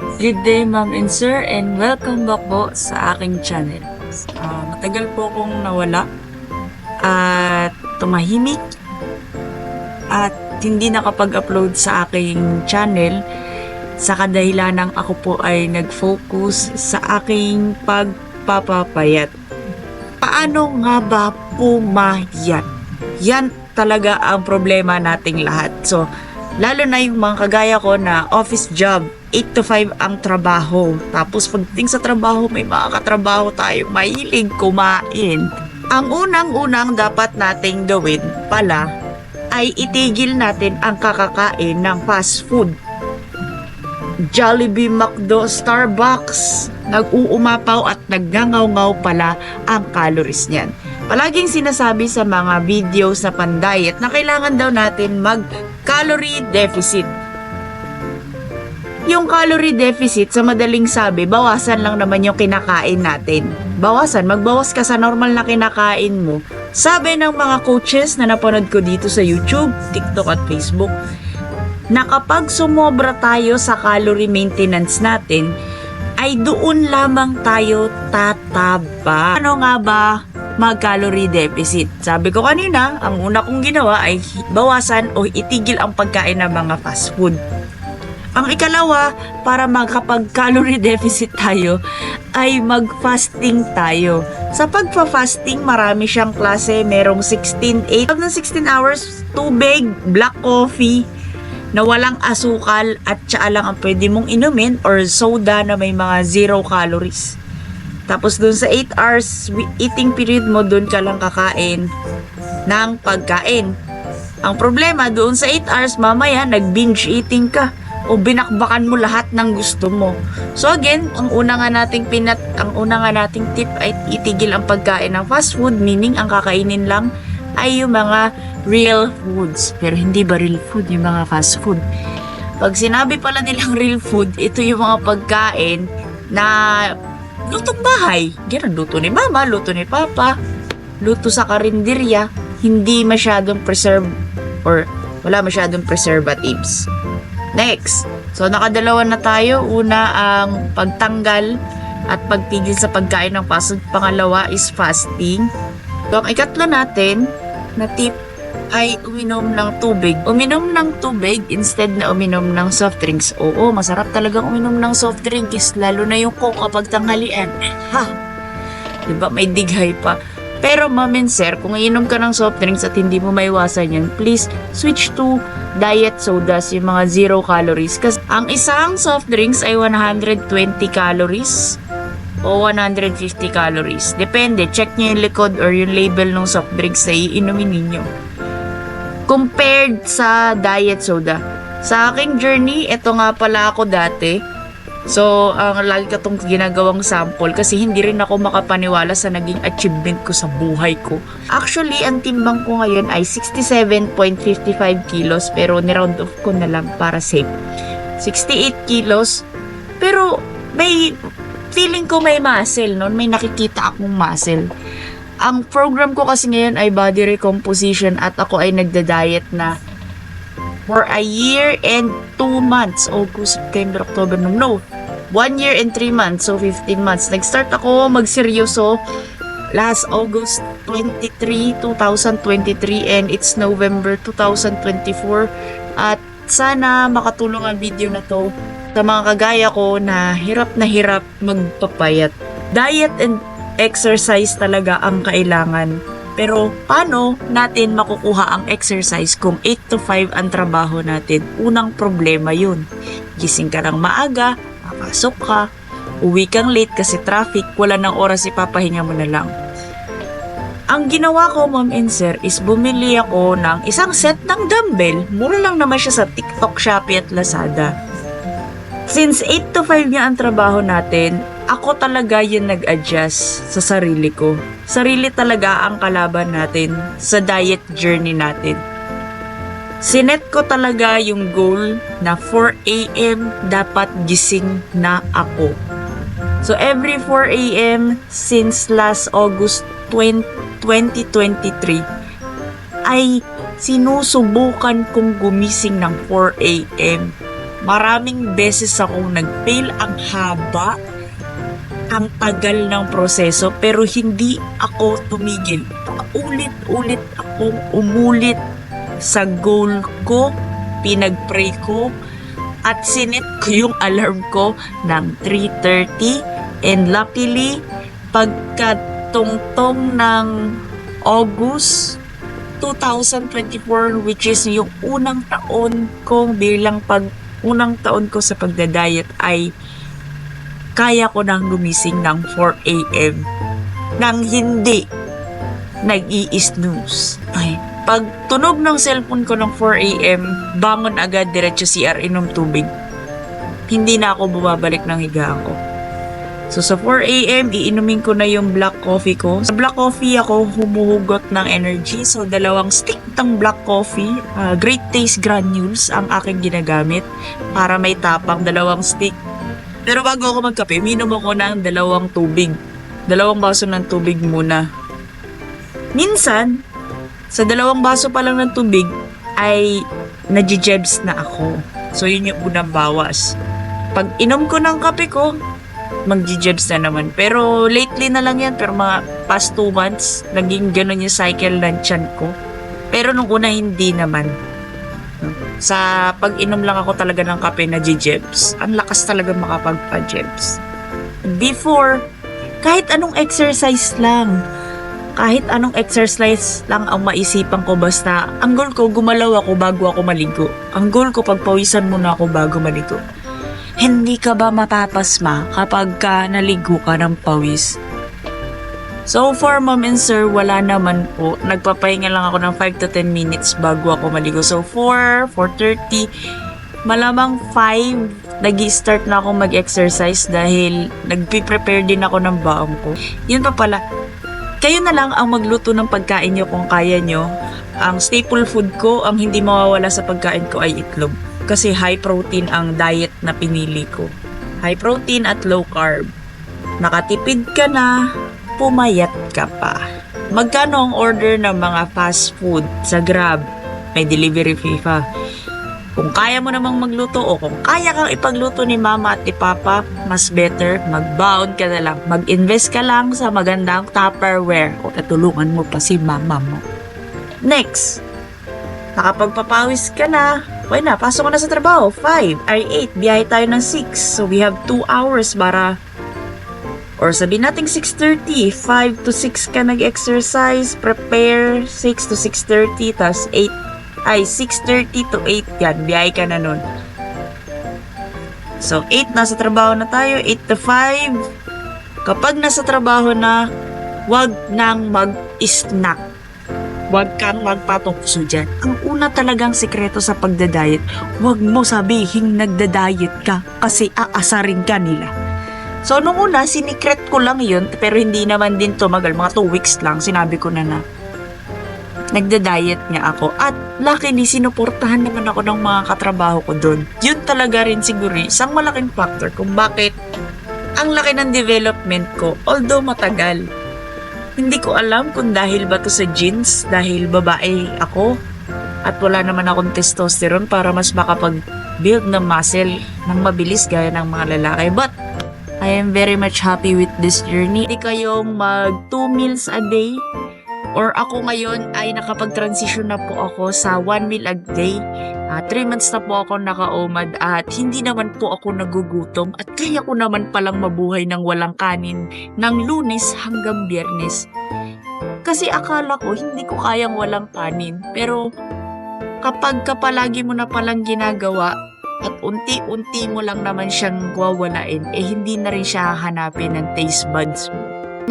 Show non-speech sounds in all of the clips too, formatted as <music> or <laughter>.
Good day, ma'am and sir, and welcome back po sa aking channel. Ah, matagal po akong nawala at tumahimik at hindi nakapag-upload sa aking channel sa kadahilanang ako po ay nag-focus sa aking pagpapapayat. Paano nga ba pumayat? Yan talaga ang problema nating lahat. So, lalo na yung mga kagaya ko na office job, 8 to 5 ang trabaho. Tapos pagdating sa trabaho, may mga katrabaho tayo, mahilig kumain. Ang unang-unang dapat nating gawin pala ay itigil natin ang kakakain ng fast food. Jollibee, McDo, Starbucks, nag-uumapaw at nagngangaw-ngaw pala ang calories niyan. Palaging sinasabi sa mga videos na pandayet na kailangan daw natin mag-calorie deficit. Yung calorie deficit, sa madaling sabi, bawasan lang naman yung kinakain natin. Bawasan, magbawas ka sa normal na kinakain mo. Sabi ng mga coaches na napanood ko dito sa YouTube, TikTok at Facebook, na kapag sumobra tayo sa calorie maintenance natin, ay doon lamang tayo tataba. Ano nga ba mag-calorie deficit? Sabi ko kanina, ang una kong ginawa ay bawasan o itigil ang pagkain ng mga fast food. Ang ikalawa, para magkapag-calorie <laughs> deficit tayo, ay mag-fasting tayo. Sa pagpa-fasting, marami siyang klase. Merong 16, 8 ng 16 hours, tubig, black coffee, na walang asukal at tsaa lang ang pwede mong inumin or soda na may mga zero calories. Tapos dun sa 8 hours eating period mo, dun ka lang kakain ng pagkain. Ang problema, doon sa 8 hours, mamaya nag-binge eating ka o binakbakan mo lahat ng gusto mo. So again, ang una nga nating pinat ang una nga nating tip ay itigil ang pagkain ng fast food, meaning ang kakainin lang ay yung mga real foods. Pero hindi ba real food yung mga fast food? Pag sinabi pala nilang real food, ito yung mga pagkain na lutong bahay. Ganun, luto ni mama, luto ni papa, luto sa karinderya, hindi masyadong preserve or wala masyadong preservatives. Next, so nakadalawa na tayo. Una ang pagtanggal at pagtigil sa pagkain ng fast food. Pangalawa is fasting. So ang ikatlo natin na tip ay uminom ng tubig. Uminom ng tubig instead na uminom ng soft drinks. Oo, masarap talagang uminom ng soft drinks, lalo na yung coke kapag tanghalian. <laughs> Ha! Diba, may dighay pa. Pero ma'am and sir, kung iinom ka ng soft drinks at hindi mo maiwasan yan, please switch to diet sodas, yung mga zero calories. Kasi ang isang soft drinks ay 120 calories o 150 calories. Depende, check nyo yung likod or yung label ng soft drinks na iinumin ninyo. Compared sa diet soda. Sa aking journey, ito nga pala ako dati. So, ang lagi ko itong ginagawang sample kasi hindi rin ako makapaniwala sa naging achievement ko sa buhay ko. Actually, ang timbang ko ngayon ay 67.55 kilos pero niround off ko na lang para safe. 68 kilos pero may feeling ko may muscle noon, may nakikita akong muscle. Ang program ko kasi ngayon ay body recomposition at ako ay nagda-diet na for a year and 2 months. August, September, October, no, no. 1 year and 3 months, so 15 months. Nag-start ako magseryoso last August 23, 2023 and it's November 2024 at sana makatulong ang video na to sa mga kagaya ko na hirap na hirap magpapayat. Diet and exercise talaga ang kailangan. Pero paano natin makukuha ang exercise kung 8 to 5 ang trabaho natin? Unang problema yun. Gising ka ng maaga, papasok ka, uwi kang late kasi traffic, wala ng oras ipapahinga mo na lang. Ang ginawa ko, ma'am and sir, is bumili ako ng isang set ng dumbbell. Mura lang naman siya sa TikTok, Shopee at Lazada. Since 8 to 5 nga ang trabaho natin, ako talaga yung nag-adjust sa sarili ko. Sarili talaga ang kalaban natin sa diet journey natin. Sinet ko talaga yung goal na 4 a.m. dapat gising na ako. So every 4 a.m. since last August 20, 2023 ay sinusubukan kong gumising ng 4 a.m. Maraming beses akong nag-fail ang haba, ang tagal ng proseso, pero hindi ako tumigil. Ulit-ulit akong umulit sa goal ko, pinag-pray ko, at sinet ko yung alarm ko ng 3.30 and luckily pagkatungtong ng August 2024 which is yung unang taon kong bilang pag unang taon ko sa pagda-diet ay kaya ko nang gumising ng 4 a.m. nang hindi nag-i-snooze. Ay, pag tunog ng cellphone ko ng 4 a.m., bangon agad diretso CR inom tubig. Hindi na ako bumabalik ng higaan ko. So sa 4 a.m., iinumin ko na yung black coffee ko. Sa black coffee ako humuhugot ng energy. So dalawang stick ng black coffee, uh, Great Taste Granules ang aking ginagamit para may tapang dalawang stick. Pero bago ako magkape, minom ako ng dalawang tubig. Dalawang baso ng tubig muna. Minsan, sa dalawang baso pa lang ng tubig, ay nadjijebs na ako. So yun yung unang bawas. Pag inom ko ng kape ko, magjijebs na naman. Pero lately na lang yan, pero mga past two months, naging ganun yung cycle ng tiyan ko. Pero nung una, hindi naman. Sa pag-inom lang ako talaga ng kape na jejebs, ang lakas talaga makapagpa-jebs. Before, kahit anong exercise lang, kahit anong exercise lang ang maisipan ko basta ang goal ko gumalaw ako bago ako maligo. Ang goal ko pagpawisan muna ako bago maligo. Hindi ka ba mapapasma kapag ka naligo ka ng pawis? So far, mom and sir, wala naman po. Nagpapahinga lang ako ng 5 to 10 minutes bago ako maligo. So 4, 4.30, malamang 5, nag start na ako mag-exercise dahil nagpi-prepare din ako ng baong ko. Yun pa pala, kayo na lang ang magluto ng pagkain nyo kung kaya nyo. Ang staple food ko, ang hindi mawawala sa pagkain ko ay itlog. Kasi high protein ang diet na pinili ko. High protein at low carb. Nakatipid ka na, pumayat ka pa. Magkano ang order ng mga fast food sa Grab? May delivery fee pa. Kung kaya mo namang magluto o kung kaya kang ipagluto ni mama at ni papa, mas better, mag-bound ka na lang. Mag-invest ka lang sa magandang Tupperware o katulungan mo pa si mama mo. Next, nakapagpapawis ka na, okay na, pasok ka na sa trabaho. 5, ay 8, biyahe tayo ng 6. So we have 2 hours para Or sabihin natin 6.30, 5 to 6 ka nag-exercise, prepare, 6 to 6.30, tas 8, ay 6.30 to 8 yan, biyahe ka na nun. So 8, nasa trabaho na tayo, 8 to 5. Kapag nasa trabaho na, wag nang mag-snack. Wag kang magpatokso dyan. Ang una talagang sekreto sa pagda-diet, wag mo sabihin nagda-diet ka kasi aasarin ka nila. So, nung una, sinikret ko lang yun, pero hindi naman din tumagal. Mga 2 weeks lang, sinabi ko na na. Nagda-diet nga ako. At luckily, sinuportahan naman ako ng mga katrabaho ko doon. Yun talaga rin siguro isang malaking factor kung bakit ang laki ng development ko, although matagal. Hindi ko alam kung dahil ba to sa genes, dahil babae ako, at wala naman akong testosterone para mas makapag-build ng muscle ng mabilis gaya ng mga lalaki. But, I am very much happy with this journey. Hindi kayong mag 2 meals a day or ako ngayon ay nakapag-transition na po ako sa 1 meal a day. 3 months na po ako naka-OMAD at hindi naman po ako nagugutom at kaya ko naman palang mabuhay ng walang kanin ng lunes hanggang biyernes. Kasi akala ko hindi ko kayang walang kanin pero kapag kapalagi mo na palang ginagawa at unti-unti mo lang naman siyang wawalain, eh hindi na rin siya hahanapin ng taste buds mo.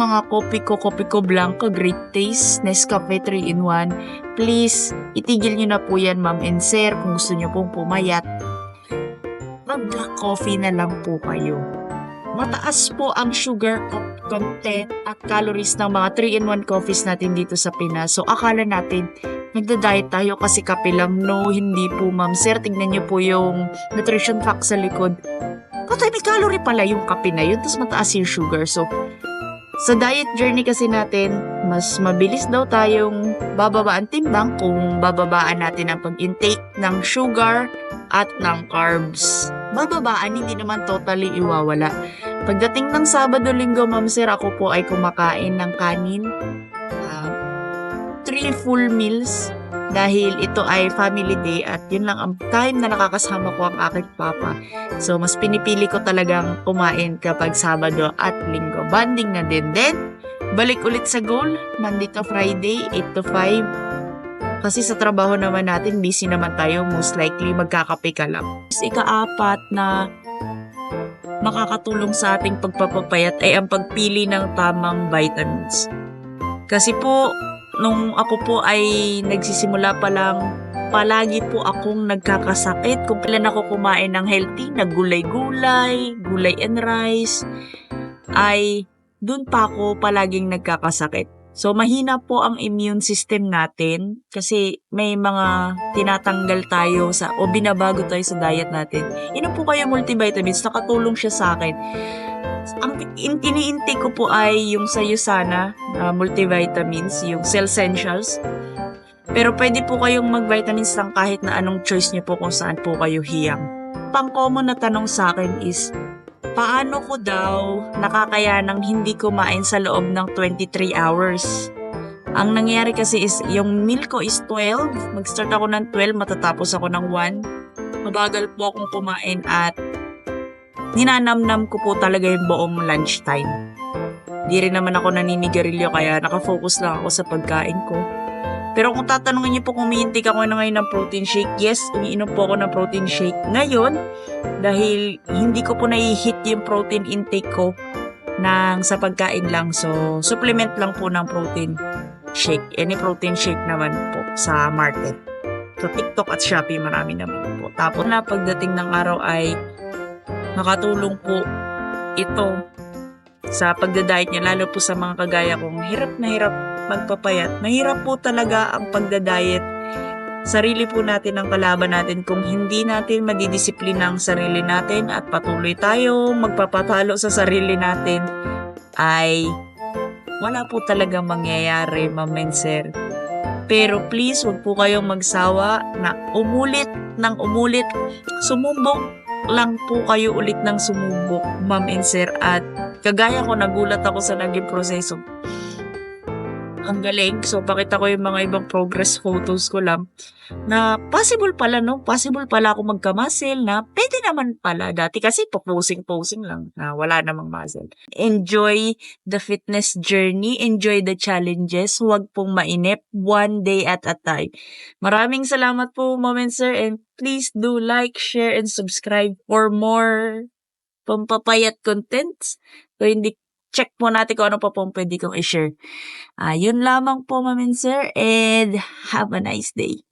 Mga kopi ko, kopi ko blanco, great taste, Nescafe 3 in 1. Please, itigil nyo na po yan, ma'am and sir, kung gusto nyo pong pumayat. Mag black coffee na lang po kayo. Mataas po ang sugar content at calories ng mga 3-in-1 coffees natin dito sa Pinas. So, akala natin, nagda-diet tayo kasi kape lang. No, hindi po ma'am. Sir, tignan niyo po yung nutrition facts sa likod. Patay, may calorie pala yung kape na yun. Tapos mataas yung sugar. So, sa diet journey kasi natin, mas mabilis daw tayong bababa ang timbang kung bababaan natin ang pag-intake ng sugar at ng carbs. Bababaan, hindi naman totally iwawala. Pagdating ng Sabado, Linggo, Ma'am Sir, ako po ay kumakain ng kanin. ah, three full meals dahil ito ay family day at yun lang ang time na nakakasama ko ang aking papa. So, mas pinipili ko talagang kumain kapag Sabado at Linggo. Banding na din. Then, balik ulit sa goal. Monday to Friday, 8 to 5. Kasi sa trabaho naman natin, busy naman tayo. Most likely, magkakape ka lang. Ika-apat na makakatulong sa ating pagpapapayat ay ang pagpili ng tamang vitamins. Kasi po, nung ako po ay nagsisimula pa lang, palagi po akong nagkakasakit kung kailan ako kumain ng healthy, na gulay-gulay, gulay and rice, ay dun pa ako palaging nagkakasakit. So, mahina po ang immune system natin kasi may mga tinatanggal tayo sa o binabago tayo sa diet natin. Inom po kayo multivitamins, nakatulong siya sa akin. Ang in- ko po ay yung sa Yusana na multivitamins, yung Cell Essentials. Pero pwede po kayong mag-vitamins lang kahit na anong choice niyo po kung saan po kayo hiyang. Pang-common na tanong sa akin is, paano ko daw nakakayanang hindi kumain sa loob ng 23 hours? Ang nangyayari kasi is, yung meal ko is 12. Mag-start ako ng 12, matatapos ako ng 1. Mabagal po akong kumain at ninanamnam ko po talaga yung buong lunchtime. Di rin naman ako naninigarilyo kaya nakafocus lang ako sa pagkain ko. Pero kung tatanungin niyo po kung umiintake ako na ngayon ng protein shake, yes, umiinom po ako ng protein shake ngayon dahil hindi ko po nai-hit yung protein intake ko ng sa pagkain lang. So, supplement lang po ng protein shake. Any protein shake naman po sa market. So, TikTok at Shopee, marami naman po. Tapos na pagdating ng araw ay nakatulong po ito sa pagda-diet niya, lalo po sa mga kagaya kong hirap na hirap magpapayat. Mahirap po talaga ang pagda-diet. Sarili po natin ang kalaban natin kung hindi natin madidisiplina ang sarili natin at patuloy tayo magpapatalo sa sarili natin ay wala po talaga mangyayari, sir. Pero please, wag po kayong magsawa na umulit ng umulit. Sumubok lang po kayo ulit ng sumubok, ma'am and sir. At kagaya ko, nagulat ako sa naging proseso. Ang galing. So, pakita ko yung mga ibang progress photos ko lang na possible pala, no? Possible pala ako magka-muscle na pwede naman pala. Dati kasi po-posing-posing lang na wala namang muscle. Enjoy the fitness journey. Enjoy the challenges. Huwag pong mainip. One day at a time. Maraming salamat po, Mom Sir. And please do like, share, and subscribe for more pampapayat contents. Kung hindi check po natin kung ano pa pong pwede kong i-share. Ah, yun lamang po, Ma'am and Sir, and have a nice day.